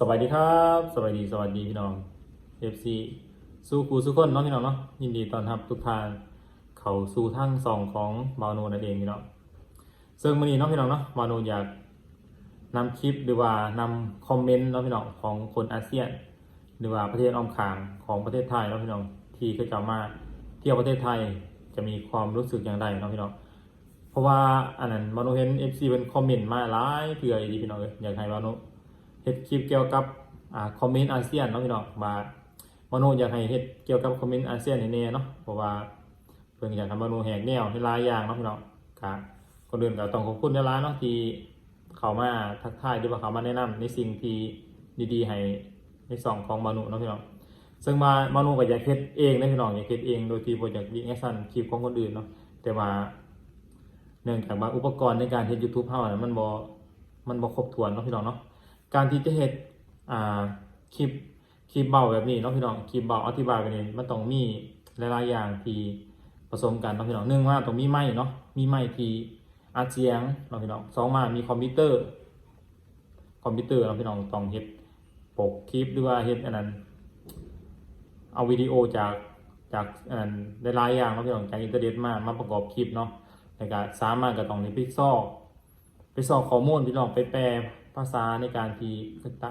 สวัสดีครับสวัสดีสวัสดีพี่น้อง FC สู้ครูสู้คนเนาะพี่น้องเนาะยินดีตอนรับทุกท่านเขาสู่ทั้งสองของบาโนนั่นเองพี่น้องซึ่งวันนี้เนาะพี่น้องเนาะบาโนอยากนำคลิปหรือว่านำคอมเมนต์เนาะพี่น้องของคนอาเซียน หรือว่าประเทศอ้อมข้างของประเทศไทยเนาะพี่น้องที่เขาจะมาเที่ยวประเทศไทยจะมีความรู้สึกอย่างไรเนาะพี่น้องเพราะว่าอันนั้นบาโนเห็น FC เป็นคอมเมนต์มาหลายเถื่อดีพี่น้องเลยอยากให้บาโน ฮ็ดคลิปเกี่ยวกับอ่าคอมเมนต์อาเซียนเนาะพี่น้องมาโมโนอยากให้เฮ็ดเกี่ยวกับคอมเมนต์อาเซียนแน่เนาะเพราะว่าเพิ่นอยากทำโมโนแหกแนวให้หลายอย่างเนาะพี่น้องก็ก่อนอื่นก็ต้องขอบคุณหลายๆเนาะที่เขามาทักทายหรือว่าเขามาแนะนำในสิ่งที่ดีๆให้ในสองของมานุเนาะพี่น้องซึ่งมามานุก็อยากเฮ็ดเองนะพี่น้องอยากเฮ็ดเองโดยที่บ่อยากวิแอคชั่นคลิปของคนอื่นเนาะแต่ว่าเนื่องจากว่าอุปกรณ์ในการเฮ็ด YouTube เฮาน่ะมันบ่มันบ่ครบถ้วนเนาะพี่น้องเนาะ การที่จะเฮ็ดอ่าคลิปคลิปเบาแบบนี้เนาะพี่น้องคลิปเบาอธิบายไปนี่มันต้องมีหลายๆอย่างที่ผสมกันเนาะพี่น้องหนึ่งว่าต้องมีไม้เนาะมีไม้ที่อัดเสียงเนาะพี่น้องสองมามีคอมพิวเตอร์ คอมพิวเตอร์เนาะพี่น้องต้องเฮ็ดปกคลิปหรือว่าเฮ็ดอันนั้นเอาวิดีโอจากจากอันนั้นหลายๆอย่างเนาะพี่น้องจากอินเทอร์เน็ตมามาประกอบคลิปเนาะแล้วก็สามารถก็ต้องในพิกซอลไปสอบข้อมูลพี่น้องไปแปล ภาษาในการที่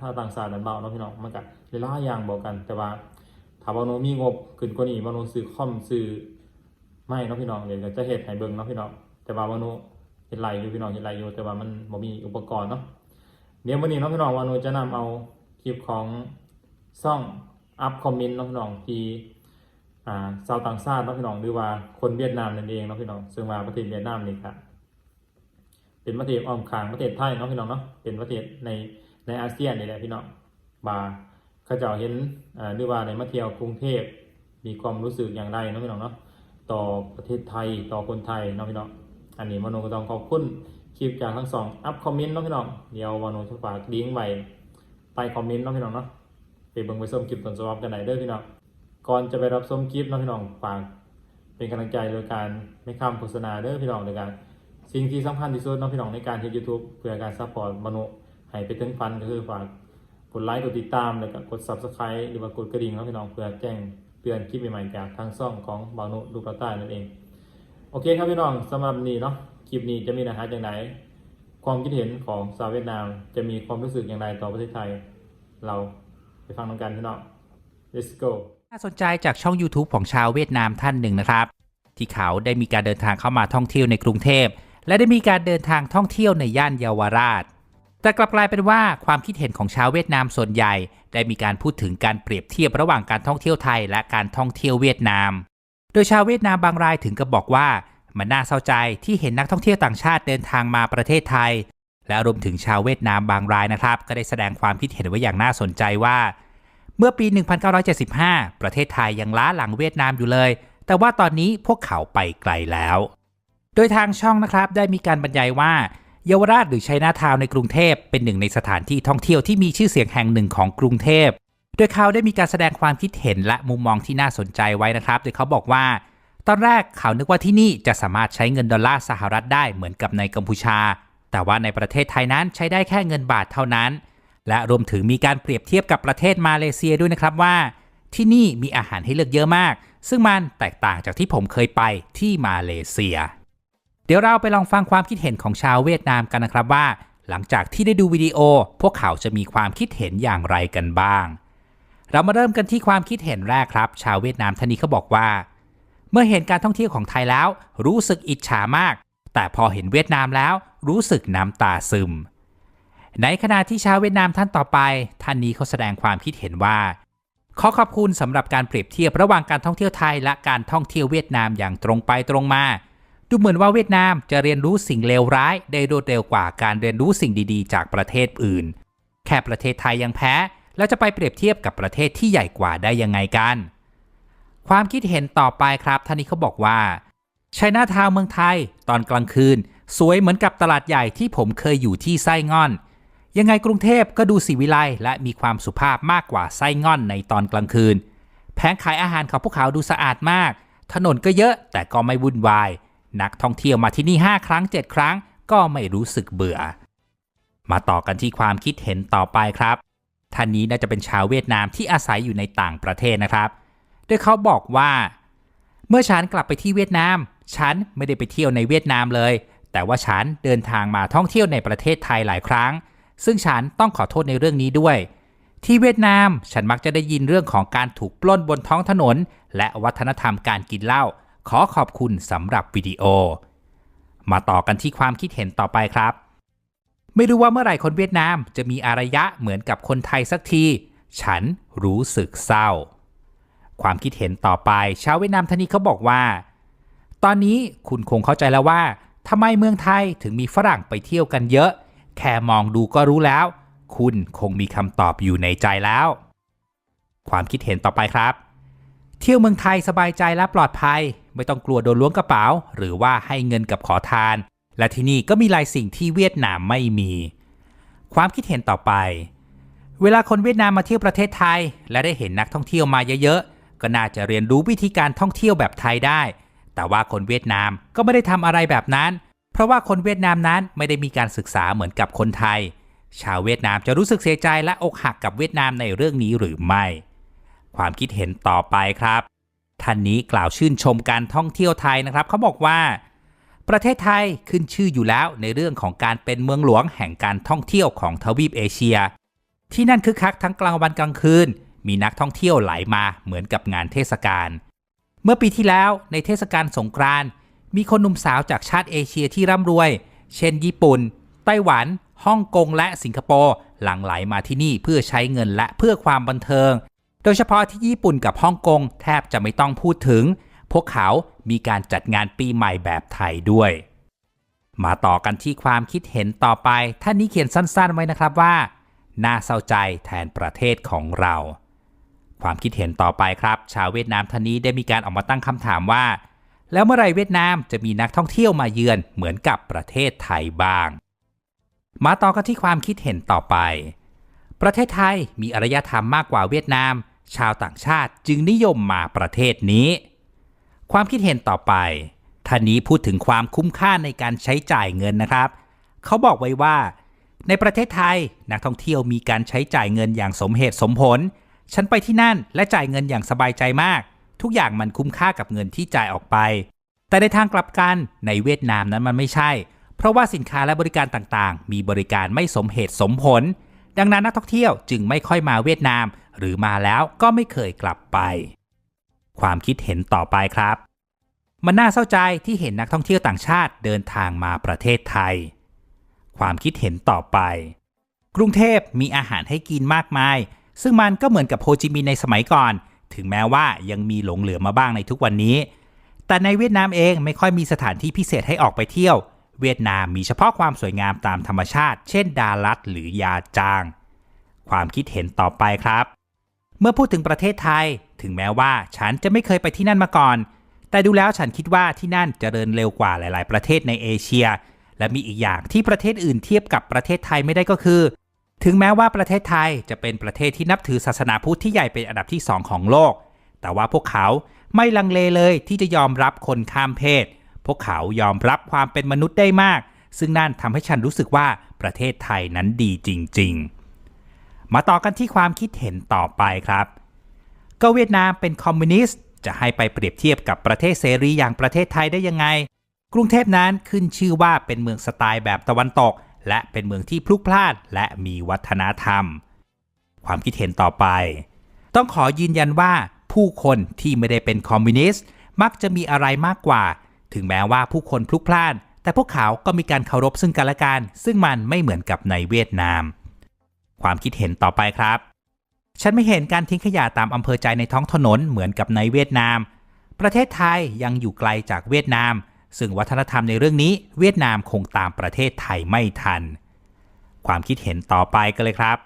ถ้าต่างศาตร์นั้นเบาเนาะพี่น้องมันก็หลายอย่างบอกกัน แต่ว่าถ้าบาโนมีงบขึ้นกว่านี้บาโนซื้อคอมซื้อไม่เนาะพี่น้องเดี๋ยวจะเฮ็ดให้เบิ่งเนาะพี่น้องแต่ว่าบาโนเฮ็ดไรอยู่พี่น้องเฮ็ดไรอยู่แต่ว่ามันบ่มีอุปกรณ์เนาะเดี๋ยววันนี้เนาะพี่น้องบาโนจะนำเอาคลิปของซ่องอัพคอมเมนต์เนาะพี่น้องที่อ่าชาวต่างชาติเนาะพี่น้องหรือว่าคนเวียดนามนั่นเองเนาะพี่น้องซึ่งว่าประเทศเวียดนามนี่ครับ เป็นประเทศอ้อมข้างประเทศไทยเนาะพี่น้องเนาะเป็นประเทศในในอาเซียนนี่แหละพี่น้องบาเขาเจ้าเห็นหรือว่าในมาเที่ยวกรุงเทพมีความรู้สึกอย่างไรเนาะพี่น้องเนาะต่อประเทศไทยต่อคนไทยเนาะพี่น้องอันนี้มโนก็ต้องขอบคุณคลิปจากทั้งสองอัพคอมเมนต์เนาะพี่น้องเดี๋ยวมโนจะฝากลิงก์ไว้ใต้คอมเมนต์เนาะพี่น้องเนาะไปเบิ่งไปส้มคลิปต้นฉบับกันไหนเด้อพี่น้องก่อนจะไปรับชมคลิปเนาะพี่น้องฝากเป็นกำลังใจโดยการไม่ข้ามโฆษณาเด้อพี่น้องโดยการ สิ่งที่สำคัญที่สุดเนาะพี่น้องในการเฮ็ด YouTube เพื่อการซัพพอร์ตมนุษย์ให้ไปถึงพันก็คือฝากกดไลค์กดติดตามแล้วก็กด Subscribe หรือว่ากดกระดิ่งเนาะพี่น้องเพื่อแจ้งเตือนคลิปใหม่ๆจากทางช่องของบานุลูกกระต่ายนั่นเอง โอเคครับพี่น้องสำหรับนี้เนาะคลิปนี้จะมีเนื้อหาอย่างไรความคิดเห็นของชาวเวียดนาม จะมีความรู้สึกอย่างไรต่อประเทศไทย เราไปฟังกันพี่น้อง let's go น่าสนใจจากช่อง YouTube ของชาวเวียดนามท่านหนึ่งนะครับ ที่เขาได้มีการเดินทางเข้ามาท่องเที่ยวในกรุงเทพ และได้มีการเดินทางท่องเที่ยวในย่านเยาวราช แต่กลับกลายเป็นว่าความคิดเห็นของชาวเวียดนามส่วนใหญ่ ได้มีการพูดถึงการเปรียบเทียบระหว่างการท่องเที่ยวไทยและการท่องเที่ยวเวียดนาม โดยชาวเวียดนามบางรายถึงกับบอกว่ามันน่าเศร้าใจที่เห็นนักท่องเที่ยวต่างชาติเดินทางมาประเทศไทย และรวมถึงชาวเวียดนามบางรายนะครับ ก็ได้แสดงความคิดเห็นไว้อย่างน่าสนใจว่า เมื่อปี 1975 ประเทศไทยยังล้าหลังเวียดนามอยู่เลย แต่ว่าตอนนี้พวกเขาไปไกลแล้ว โดยทางช่องนะครับได้มีการบรรยายว่าเยาวราชหรือชัยนาทาวในกรุงเทพเป็นหนึ่งในสถานที่ท่องเที่ยวที่มีชื่อเสียงแห่งหนึ่งของกรุงเทพ โดยเขาได้มีการแสดงความคิดเห็นและมุมมองที่น่าสนใจไว้นะครับ โดยเขาบอกว่า ตอนแรกเขานึกว่าที่นี่จะสามารถใช้เงินดอลลาร์สหรัฐได้เหมือนกับในกัมพูชา แต่ว่าในประเทศไทยนั้นใช้ได้แค่เงินบาทเท่านั้น และรวมถึงมีการเปรียบเทียบกับประเทศมาเลเซียด้วยนะครับว่า ที่นี่มีอาหารให้เลือกเยอะมาก ซึ่งมันแตกต่างจากที่ผมเคยไปที่มาเลเซีย เดี๋ยวเราไปลองฟังความคิดเห็นของชาวเวียดนามกันนะครับว่า หลังจากที่ได้ดูวิดีโอ พวกเขาจะมีความคิดเห็นอย่างไรกันบ้าง เรามาเริ่มกันที่ความคิดเห็นแรกครับ ชาวเวียดนามท่านนี้เขาบอกว่า เมื่อเห็นการท่องเที่ยวของไทยแล้ว รู้สึกอิจฉามาก แต่พอเห็นเวียดนามแล้ว รู้สึกน้ำตาซึม ในขณะที่ชาวเวียดนามท่านต่อไป ท่านนี้เขาแสดงความคิดเห็นว่าขอขอบคุณสำหรับการเปรียบเทียบระหว่างการท่องเที่ยวไทยและการท่องเที่ยวเวียดนามอย่างตรงไปตรงมา ดูเหมือนว่าเวียดนามจะเรียนรู้สิ่งเลวร้ายได้รวดเร็วกว่าการเรียนรู้สิ่งดีๆ จากประเทศอื่น แค่ประเทศไทยยังแพ้ แล้วจะไปเปรียบเทียบกับประเทศที่ใหญ่กว่าได้ยังไงกัน ความคิดเห็นต่อไปครับท่านนี้เขาบอกว่าชัยนาทาวเมืองไทย ตอนกลางคืน สวยเหมือนกับตลาดใหญ่ที่ผมเคยอยู่ที่ไส้ง่อน ยังไงกรุงเทพก็ดูสีวิไลและมีความสุภาพมากกว่าไส้ง่อนในตอนกลางคืน แผงขายอาหารของพวกเขาดูสะอาดมาก ถนนก็เยอะแต่ก็ไม่วุ่นวาย นักท่องเที่ยวมาที่นี่ 5 ครั้ง 7 ครั้ง ก็ไม่รู้สึกเบื่อ มาต่อกันที่ความคิดเห็นต่อไปครับ ท่านนี้น่าจะเป็นชาวเวียดนามที่อาศัยอยู่ในต่างประเทศนะครับโดยเขาบอกว่า เมื่อฉันกลับไปที่เวียดนาม ฉันไม่ได้ไปเที่ยวในเวียดนามเลย แต่ว่าฉันเดินทางมาท่องเที่ยวในประเทศไทยหลายครั้ง ซึ่งฉันต้องขอโทษในเรื่องนี้ด้วยที่เวียดนามฉันมักจะได้ยินเรื่องของการถูกปล้นบนท้องถนน และวัฒนธรรมการกินเหล้า ขอขอบคุณสำหรับวิดีโอ มาต่อกันที่ความคิดเห็นต่อไปครับ ไม่รู้ว่าเมื่อไหร่คนเวียดนามจะมีอารยะเหมือนกับคนไทยสักที ฉันรู้สึกเศร้า ความคิดเห็นต่อไปชาวเวียดนามท่านนี้เขาบอกว่า ตอนนี้คุณคงเข้าใจแล้วว่าทำไมเมืองไทยถึงมีฝรั่งไปเที่ยวกันเยอะ แค่มองดูก็รู้แล้ว คุณคงมีคำตอบอยู่ในใจแล้ว ความคิดเห็นต่อไปครับ เที่ยวเมืองไทยสบายใจและปลอดภัย ไม่ต้องกลัวโดนล้วงกระเป๋า หรือว่าให้เงินกับขอทาน และที่นี่ก็มีหลายสิ่งที่เวียดนามไม่มี ความคิดเห็นต่อไป เวลาคนเวียดนามมาเที่ยวประเทศไทย และได้เห็นนักท่องเที่ยวมาเยอะๆ ก็น่าจะเรียนรู้วิธีการท่องเที่ยวแบบไทยได้ แต่ว่าคนเวียดนามก็ไม่ได้ทำอะไรแบบนั้น เพราะว่าคนเวียดนามนั้นไม่ได้มีการศึกษาเหมือนกับคนไทย ชาวเวียดนามจะรู้สึกเสียใจและอกหักกับเวียดนามในเรื่องนี้หรือไม่ ความคิดเห็นต่อไปครับ ท่านนี้กล่าวชื่นชมการท่องเที่ยวไทยนะครับ เขาบอกว่า ประเทศไทยขึ้นชื่ออยู่แล้วในเรื่องของการเป็นเมืองหลวงแห่งการท่องเที่ยวของทวีปเอเชีย ที่นั่นคึกคักทั้งกลางวันกลางคืน มีนักท่องเที่ยวไหลมาเหมือนกับงานเทศกาลเมื่อปีที่แล้วในเทศกาลสงกรานต์มีคนหนุ่มสาวจากชาติเอเชียที่ร่ำรวย เช่น ญี่ปุ่น ไต้หวันฮ่องกงและสิงคโปร์หลั่งไหลมาที่นี่เพื่อใช้เงินและเพื่อความบันเทิง โดยเฉพาะที่ญี่ปุ่นกับฮ่องกงแทบจะไม่ต้องพูดถึง พวกเขามีการจัดงานปีใหม่แบบไทยด้วย มาต่อกันที่ความคิดเห็นต่อไปท่านนี้เขียนสั้นๆไว้นะครับว่า น่าเศร้าใจแทนประเทศของเรา ความคิดเห็นต่อไปครับ ชาวเวียดนามท่านนี้ได้มีการออกมาตั้งคำถามว่า แล้วเมื่อไรเวียดนามจะมีนักท่องเที่ยวมาเยือนเหมือนกับประเทศไทยบ้าง มาต่อกันที่ความคิดเห็นต่อไปประเทศไทยมีอารยธรรมมากกว่าเวียดนาม ชาวต่างชาติจึงนิยมมาประเทศนี้ ความคิดเห็นต่อไปท่านนี้พูดถึงความคุ้มค่าในการใช้จ่ายเงินนะครับ เขาบอกไว้ว่า ในประเทศไทยนักท่องเที่ยวมีการใช้จ่ายเงินอย่างสมเหตุสมผล ฉันไปที่นั่นและจ่ายเงินอย่างสบายใจมาก ทุกอย่างมันคุ้มค่ากับเงินที่จ่ายออกไป แต่ในทางกลับกันในเวียดนามนั้นมันไม่ใช่ เพราะว่าสินค้าและบริการต่างๆ มีบริการไม่สมเหตุสมผล ดังนั้นนักท่องเที่ยวจึงไม่ค่อยมาเวียดนาม หรือมาแล้วก็ไม่เคยกลับไป ความคิดเห็นต่อไปครับ มันน่าเศร้าใจที่เห็นนักท่องเที่ยวต่างชาติเดินทางมาประเทศไทย ความคิดเห็นต่อไป กรุงเทพมีอาหารให้กินมากมาย ซึ่งมันก็เหมือนกับโฮจิมินห์ในสมัยก่อน ถึงแม้ว่ายังมีหลงเหลือมาบ้างในทุกวันนี้ แต่ในเวียดนามเองไม่ค่อยมีสถานที่พิเศษให้ออกไปเที่ยว เวียดนามมีเฉพาะความสวยงามตามธรรมชาติ เช่น ดาลัดหรือยาจางความคิดเห็นต่อไปครับ เมื่อพูดถึงประเทศไทย ถึงแม้ว่าฉันจะไม่เคยไปที่นั่นมาก่อน แต่ดูแล้วฉันคิดว่าที่นั่นเจริญเร็วกว่าหลาย ๆ ประเทศในเอเชีย และมีอีกอย่างที่ประเทศอื่นเทียบกับประเทศไทยไม่ได้ก็คือ ถึงแม้ว่าประเทศไทยจะเป็นประเทศที่นับถือศาสนาพุทธที่ใหญ่เป็นอันดับที่ 2 ของโลก แต่ว่าพวกเขาไม่ลังเลเลยที่จะยอมรับคนข้ามเพศ พวกเขายอมรับความเป็นมนุษย์ได้มาก ซึ่งนั่นทำให้ฉันรู้สึกว่าประเทศไทยนั้นดีจริง ๆ มาต่อกันที่ความคิดเห็นต่อไปครับ ก็เวียดนามเป็นคอมมิวนิสต์จะให้ไปเปรียบเทียบกับประเทศเสรีอย่างประเทศไทยได้ยังไง กรุงเทพนั้นขึ้นชื่อว่าเป็นเมืองสไตล์แบบตะวันตก และเป็นเมืองที่พลุกพล่านและมีวัฒนธรรม ความคิดเห็นต่อไป ต้องขอยืนยันว่าผู้คนที่ไม่ได้เป็นคอมมิวนิสต์มักจะมีอะไรมากกว่า ถึงแม้ว่าผู้คนพลุกพล่าน แต่พวกเขาก็มีการเคารพซึ่งกันและกัน ซึ่งมันไม่เหมือนกับในเวียดนาม ความคิดเห็นต่อไปครับ ฉันไม่เห็นการทิ้งขยะตามอำเภอใจในท้องถนนเหมือนกับในเวียดนาม ประเทศไทยยังอยู่ไกลจากเวียดนาม ซึ่งวัฒนธรรมในเรื่องนี้ เวียดนามคงตามประเทศไทยไม่ทัน ความคิดเห็นต่อไปกันเลยครับ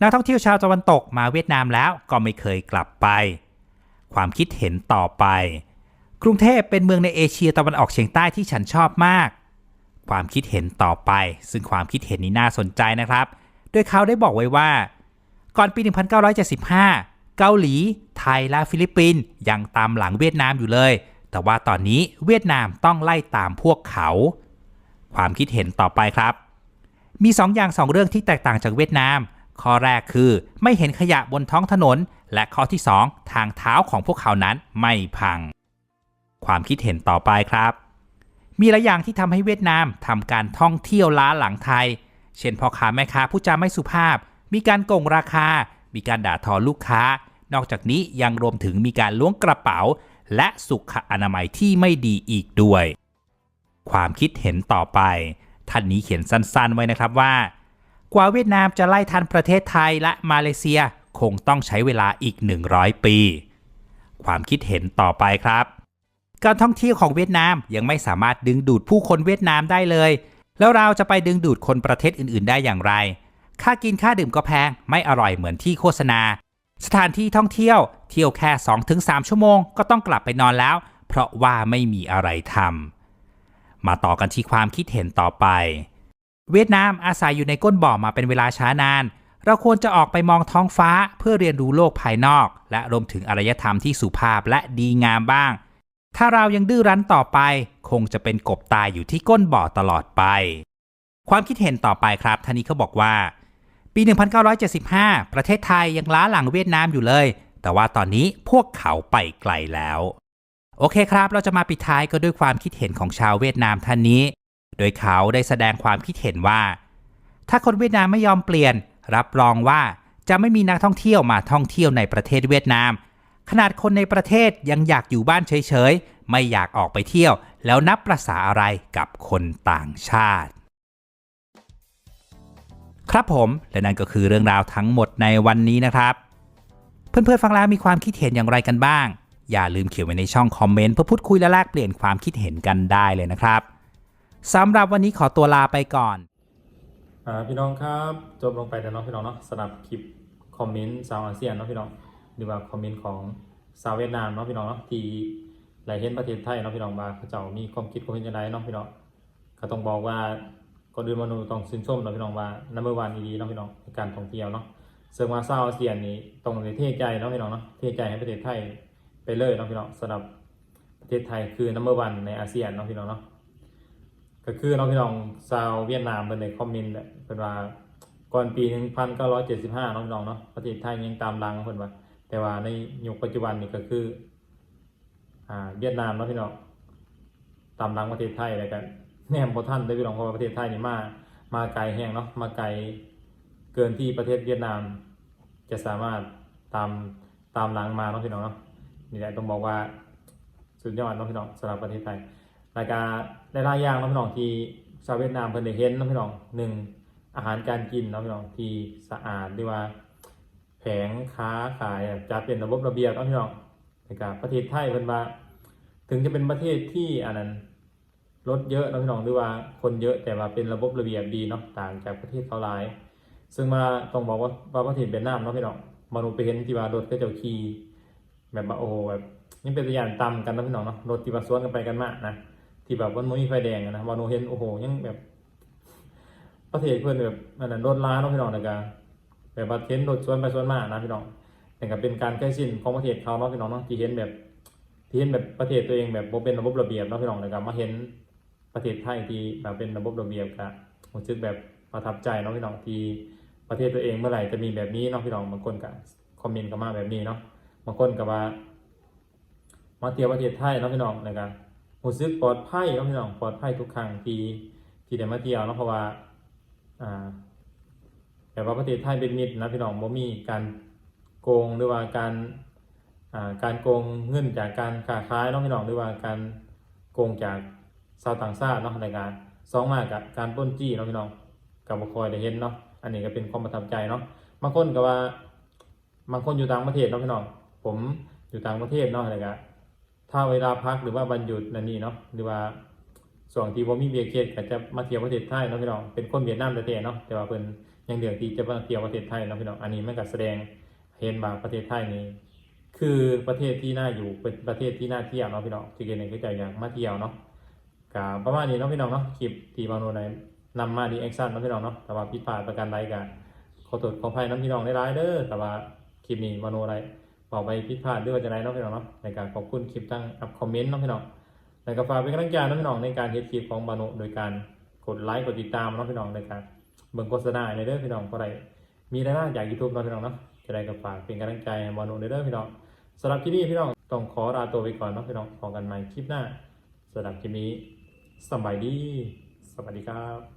นักท่องเที่ยวชาวตะวันตกมาเวียดนามแล้วก็ไม่เคยกลับไป ความคิดเห็นต่อไป กรุงเทพเป็นเมืองในเอเชียตะวันออกเฉียงใต้ที่ฉันชอบมาก ความคิดเห็นต่อไป ซึ่งความคิดเห็นนี้น่าสนใจนะครับ ดยเขาได้บอกไว้ว่า ก่อนปี 1975 เกาหลี ไทยและฟิลิปปินส์ยังตามหลังเวียดนามอยู่เลย แต่ว่าตอนนี้เวียดนามต้องไล่ตามพวกเขา ความคิดเห็นต่อไปครับ มี 2ออย่างสองเรื่องที่แตกต่างจากเวียดนามขข้อแรกคือไม่เห็นขยะบนท้องถนน และข้อที่ 2 ทางเท้าของพวกเขานั้นไม่พัง ความคิดเห็นต่อไปครับมีหลายอย่างที่ทำให้เวียดนามทำการท่องเที่ยวล้าหลังไทย เช่นพ่อค้าแม่ค้าผู้จาไม่สุภาพ มีการโกงราคา มีการด่าทอลูกค้า นอกจากนี้ยังรวมถึงมีการล้วงกระเป๋า และสุขอนามัยที่ไม่ดีอีกด้วย ความคิดเห็นต่อไป ท่านนี้เขียนสั้นๆ ไว้นะครับว่า กว่าเวียดนามจะไล่ทันประเทศไทยและมาเลเซียคงต้องใช้เวลาอีก 100 ปี ความคิดเห็นต่อไปครับ การท่องเที่ยวของเวียดนามยังไม่สามารถดึงดูดผู้คนเวียดนามได้เลย แล้วเราจะไปดึงดูดคนประเทศอื่นๆ ได้อย่างไร ค่ากินค่าดื่มก็แพง ไม่อร่อยเหมือนที่โฆษณา สถานที่ท่องเที่ยวเที่ยวแค่ 2-3 ชั่วโมงก็ต้องกลับไปนอนแล้ว เพราะว่าไม่มีอะไรทำ มาต่อกันที่ความคิดเห็นต่อไป เวียดนามอาศัยอยู่ในก้นบ่อมาเป็นเวลาช้านาน เราควรจะออกไปมองท้องฟ้าเพื่อเรียนรู้โลกภายนอก และรวมถึงอารยธรรมที่สุภาพและดีงามบ้าง ถ้าเรายังดื้อรั้นต่อไป คงจะเป็นกบตายอยู่ที่ก้นบ่อตลอดไป ความคิดเห็นต่อไปครับท่านนี้เขาบอกว่า ปี 1975 ประเทศไทยยังล้าหลังเวียดนามอยู่เลย แต่ว่าตอนนี้พวกเขาไปไกลแล้ว โอเคครับ เราจะมาปิดท้ายก็ด้วยความคิดเห็นของชาวเวียดนามท่านนี้ โดยเขาได้แสดงความคิดเห็นว่า ถ้าคนเวียดนามไม่ยอมเปลี่ยน รับรองว่าจะไม่มีนักท่องเที่ยวมาท่องเที่ยวในประเทศเวียดนาม ขนาดคนในประเทศยังอยากอยู่บ้านเฉยๆ ไม่อยากออกไปเที่ยว แล้วนับประษาอะไรกับคนต่างชาติ ครับผมและนั่นก็คือเรื่องราวทั้งหมดในวันนี้นะครับ เพื่อนๆฟังแล้วมีความคิดเห็นอย่างไรกันบ้าง อย่าลืมเขียนไว้ในช่องคอมเมนต์เพื่อพูดคุยและแลกเปลี่ยนความคิดเห็นกันได้เลยนะครับสำหรับวันนี้ขอตัวลาไปก่อนอ่าพี่น้องครับจบลงไปแล้วเนาะพี่น้องเนาะสำหรับคลิปคอมเมนต์ชาวอาเซียนเนาะพี่น้อง หรือว่าคอมเมนต์ของชาวเวียดนามเนาะพี่น้องเนาะที่หลายเห็นประเทศไทยเนาะพี่น้องว่าเขาเจ้ามีความคิดความเห็นยังไงเนาะพี่น้องก็ต้องบอกว่าก่อนอื่นมนุษย์ต้องชื่นชมเนาะพี่น้องว่านัมเบอร์วันดีๆเนาะพี่น้องในการท่องเที่ยวเนาะเซึ่งว่าชาวอาเซียนนี้ต้องในเทใจเนาะพี่น้องเนาะเทใจให้ประเทศไทยไปเลยเนาะพี่น้องสำหรับประเทศไทยคือนัมเบอร์วันในอาเซียนเนาะพี่น้องเนาะก็คือน้องพี่น้องชาวเวียดนามเป็นในคอมเมนต์แหละเป็นว่าก่อนปี 1975น้องพี่น้องเนาะประเทศไทยยังตามหลังเพิ่นว่า แต่ว่าในยุคปัจจุบันนี่ก็คืออ่าเวียดนามเนาะพี่น้องตามหลังประเทศไทยแล้วกันแน่บ่ทันเด้อพี่น้องเพราะประเทศไทยนี่มามาไกลแฮงเนาะมาไกลเกินที่ประเทศเวียดนาม จะสามารถตามตามหลังมาเนาะพี่น้องเนาะนี่แหละต้องบอกว่าสุดยอดเนาะพี่น้องสำหรับประเทศไทยรายการได้หลายอย่างเนาะพี่น้องที่ชาวเวียดนามเพิ่นได้เห็นเนาะพี่น้องหนึ่งอาหารการกินเนาะพี่น้องที่สะอาดหรือว่า ผงค้าขายอะเป็นระบบระเบียบเนาะพี่น้องในการประเทศไทยเพิ่นว่า ถึงจะเป็นประเทศที่อันนั้นรถเยอะเนาะพี่น้องหรือว่าคนเยอะแต่ว่าเป็นระบบระเบียบดีเนาะต่างจากประเทศเขาหลาย ซึ่งมาต้องบอกว่าว่าประเทศเวียดนามเนาะพี่น้องมาดูไปเห็นที่ว่ารถก็จะขี่แบบว่าโอ้แบบยังเป็นตัวอย่างต่ำกันเนาะพี่น้องเนาะรถที่ว่าสวนกันไปกันมานะที่แบบมันมีไฟแดงนะวาโนเห็นโอ้โหยังแบบ ประเทศเพื่อนแบบนั่นนรถล้าเนาะพี่น้องนะกา แบบว่าเห็นรถสวนไปสวนมานะพี่น้องแต่ก็เป็นการใกล้ชินของประเทศเขาเนาะพี่น้องเนาะที่เห็นแบบที่เห็นแบบประเทศตัวเองแบบบ่เป็นระบบระเบียบเนาะพี่น้องนะกามาเห็นประเทศไทยที่แบบเป็นระบบระเบียบกะรู้สึกแบบประทับใจเนาะพี่น้องที่ประเทศตัวเองเมื่อไหร่จะมีแบบนี้เนาะพี่น้องบางคนก็คอมเมนต์กันมาแบบนี้เนาะบางคนก็ว่ามาเที่ยวประเทศไทยเนาะพี่น้องนะครับรู้สึกปลอดภัยเนาะพี่น้องปลอดภัยทุกครั้งที่ที่ได้มาเที่ยวเนาะเพราะว่าอ่า แบบว่าประเทศไทยเป็นมิตรนะพี่น้องบ่มีการโกงหรือว่าการการโกงเงินจากการค้าขายเนาะพี่น้องหรือว่าการโกงจากชาวต่างชาติเนาะในการสองมากับการปล้นจี้เนาะพี่น้องกับบ่คอยได้เห็นเนาะอันนี้ก็เป็นความประทับใจเนาะบางคนก็ว่าบางคนอยู่ต่างประเทศเนาะพี่น้องผมอยู่ต่างประเทศเนาะอะไรกันถ้าเวลาพักหรือว่าวันหยุดนั่นนี่เนาะหรือว่าส่วนที่ว่มีเบียร์เคสก็จะมาเที่ยวประเทศไทยเนาะพี่น้องเป็นคนเวียดนามแต่เนาะแต่ว่าเป็น ยังเดือดที่จะมาเที่ยวประเทศไทยนะพี่น้องอันนี้มันก็แสดงเห็นว่าประเทศไทยนี้คือประเทศที่น่าอยู่เป็นประเทศที่น่าเที่ยวเนาะพี่น้องที่เกณฑ์ก็จะอยากมาเที่ยวเนาะกับประมาณนี้เนาะพี่น้องเนาะคลิปที่บางโนในนำมาดีแอคชั่นเนาะพี่น้องเนาะแต่ว่าผิดพลาดประการใดกันขอโทษขออภัยน้ำพี่น้องได้ร้ายเด้อแต่ว่าคลิปนี้บางโนไรบอกไปผิดพลาดด้วยว่าจะไรเนาะพี่น้องเนาะในการขอบคุณคลิปตั้งอัพคอมเมนต์เนาะพี่น้องในกาฝากเป็นกำลังใจเนาะพี่น้องในการเฮ็ดคลิปของบานุโดยการกดไลค์กดติดตามเนาะพี่น้องในการ เบิ่งโฆษณาในเด้อพี่น้องก็ได้มีรายได้จากยูทูบเนาะพี่น้องเนาะจะได้กับฝากเป็นกำลังใจบอลนูนเด้อพี่น้องสำหรับที่นี่พี่น้องต้องขอลาตัวไปก่อนเนาะพี่น้องพบกันใหม่คลิปหน้าสำหรับคลิปนี้สบายดีสวัสดีครับ